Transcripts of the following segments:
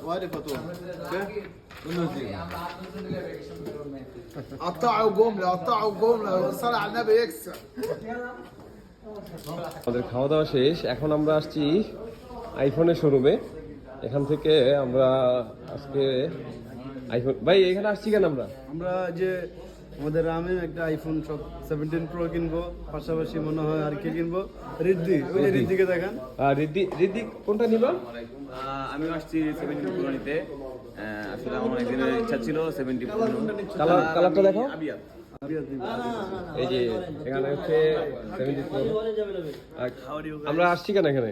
وهذه فاتوره قطعوا جمله قطعوا جمله والصلاه على النبي يكسب আমাদের খাওয়া দাওয়া শেষ এখন আমরা আসছি আইফোনের শোরুমে এখান থেকে আমরা আজকে আইফোন ভাই এখানে আসছি কেন আমরা আমরা যে আমাদের রামে একটা আইফোন সব সেভেন্টিন প্রো কিনবো পাশাপাশি মনে হয় আর কি কিনবো? রিদ্দি ওই। রিদ্দিকে দেখান। আর রিদ্ধি রিদ্ধি কোনটা নিবা? আমি আসছি সেভেন্টিন পুরো নিতে। আসলে আমার অনেক দিনের ইচ্ছা ছিল সেভেন্টি পুরো কালার কালারটা দেখো আবিয়াত এই যে এখানে হচ্ছে আমরা আসছি কেন এখানে?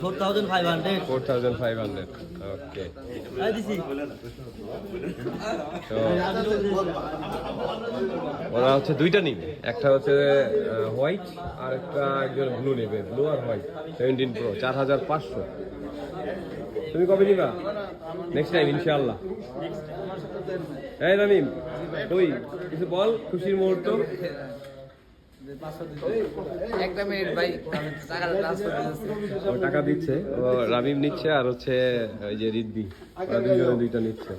Four thousand five hundred four thousand five hundred okay তো ওরা হচ্ছে দুইটা নিবে একটা হচ্ছে হোয়াইট আর একটা একজন ব্লু নেবে ব্লু আর হোয়াইট সেভেন্টিন প্রো চার হাজার পাঁচশো। তুমি কবে নিবা? নেক্সট টাইম ইনশাআল্লাহ। এই রামিম তুই কিছু বল? খুশির মুহূর্ত? একটা মিনিট ভাই আমি টাকা ট্রান্সফার ও টাকা দিচ্ছে ও রামিম নিচ্ছে আর হচ্ছে ওই যে রিদ্দি ওরা দুজনে দুইটা নিচ্ছে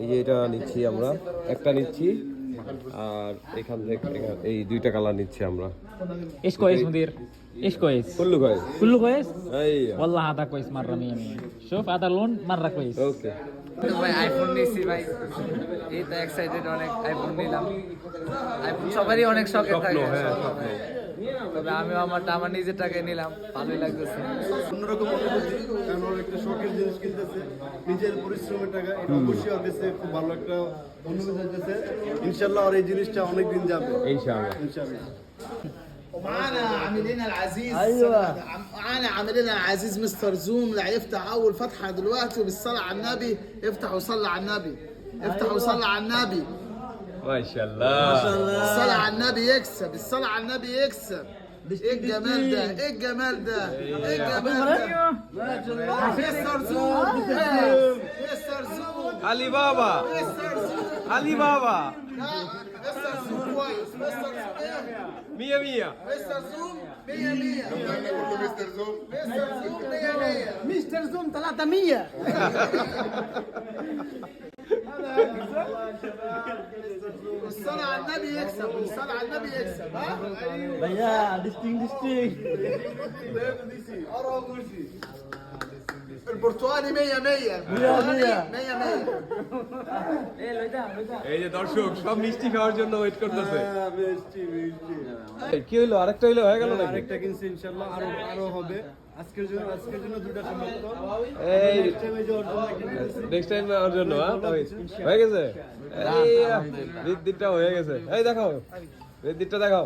এই যে এটা নিচ্ছি আমরা একটা নিচ্ছি আর এখান থেকে এখান- এই দুইটা কালার নিচ্ছি আমরা ايش كويس مدير؟ ايش كويس؟ কুল্লু ভাই كله كويس؟ এই والله هذا كويس مره مية مية شوف هذا اللون مره كويس ওকে ভাই আইফোন নিয়েছি ভাই। এই তো এক্সাইটেড অনেক আইফোন নিলাম। আইফোন সবারই অনেক শখের থাকে। হ্যাঁ তবে আমি আমারটা আমার নিজের টাকায় নিলাম। ভালোই লাগতেছে। অন্যরকম অনুভূতি কারণ একটা শখের জিনিস কিনতেছে। নিজের পরিশ্রমের টাকা এটা অবশ্যই ওর কাছে খুব ভালো একটা অনুভূতি হইতেছে। ইনশাল্লাহ আর এই জিনিসটা অনেক দিন যাবে। ইনশাআল্লাহ। ইনশাল্লাহ ومعانا عاملنا أيوة. العزيز أيوه. معانا عاملنا العزيز مستر زوم اللي هيفتح أول فتحة دلوقتي وبالصلاة على النبي. افتح وصلى على النبي. افتح أيوة. وصلى على النبي. ما شاء الله. ما شاء الله. الصلاة على النبي يكسب الصلاة على النبي يكسب. إيه, إيه الجمال ده؟ إيه, إيه الجمال أيوة. ده؟ إيه الجمال ده؟ مستر زوم. مستر زوم. علي بابا. مستر زوم. علي بابا. مستر زوم. مستر زوم. 100 100 مستر زوم 100 100 مستر زوم. مستر زوم مية مية. مستر زوم 300 الصلاة على النبي يكسب الصلاة على النبي يكسب ها؟ أيوه يا ديستينج ديستينج ارى كل شيء portuani meia meia. Meia meia. এই যে দর্শক সব মিষ্টি খাওয়ার জন্য ওয়েট করতেছে। হ্যাঁ, মিষ্টি মিষ্টি। কি হলো আরেকটা হলো হয়ে গেল নাকি? আরেকটা কিনছি ইনশাআল্লাহ আরও আরও হবে। নেক্সট টাইম হ্যাঁ? হয়ে? গেছে? এই হয়ে গেছে। এই দেখাও। দিনটা দেখাও।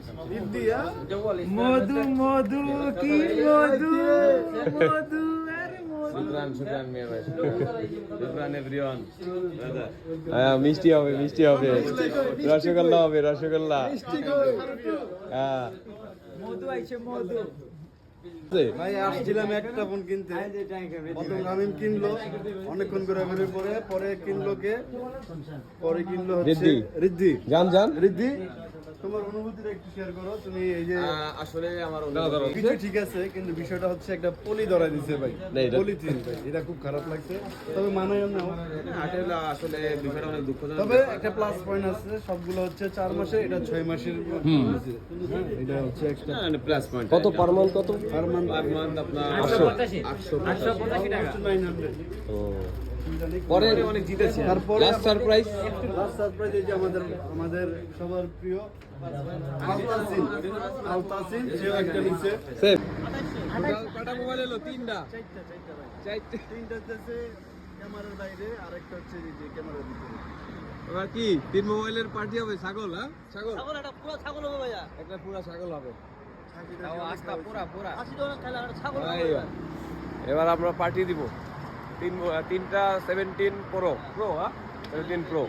মধু মধু কি মধু মধু হ্যাঁ মিষ্টি হবে মিষ্টি হবে রসগোল্লা হবে রসগোল্লা হ্যাঁ মধু আইছে মধু ভাই আসছিলাম একটা ফোন কিনতে। প্রথম রামিম কিনলো অনেকক্ষণ ঘোরাঘুরির পরে পরে কিনলো কে? পরে কিনলো হচ্ছে রিদ্দি। রিদ্দি যান যান রিদ্দি তোমার অনুভূতিটা একটু শেয়ার করো। তুমি এই যে আসলে আমার। কিছু ঠিক আছে কিন্তু বিষয়টা হচ্ছে একটা পলি ধরাই দিছে ভাই। পলিথিন ভাই। এটা খুব খারাপ লাগছে। তবে মানায় না আসলে আসলে বিষয়টা অনেক দুঃখজনক। তবে একটা প্লাস পয়েন্ট আছে সবগুলো হচ্ছে চার মাসে এটা ছয় মাসের হ্যাঁ, এটা হচ্ছে প্লাস পয়েন্ট কত পার মান্থ কত? পার মান্থ পার মান্থ আপনার আটশো। আটশো আটশো টাকা। নাইন হান্ড্রেড ও। পরে অনেক জিতেছি তারপরে লাস্ট সারপ্রাইজ লাস্ট সারপ্রাইজ এই যে আমাদের আমাদের সবার প্রিয় আলতাসিন। আলতাসিন সেও একটা নিচ্ছে। সেভ কটা মোবাইল এলো? তিনটা। চারটা চারটা ভাই। চারটে। তিনটা হচ্ছে ক্যামেরার বাইরে আর একটা হচ্ছে যে ক্যামেরার ভিতরে। এবার কি? তিন মোবাইলের পার্টি হবে? ছাগল হ্যাঁ? ছাগল। ছাগল একটা পুরো ছাগল হবে ভাইয়া। একটা পুরো ছাগল হবে। আস্তা পুরা পুরা। টাকা খেলা ছাগল এবার আমরা পার্টি দিব। তিন তিনটা সেভেন্টিন প্রো প্রো হ্যাঁ? Seventeen pro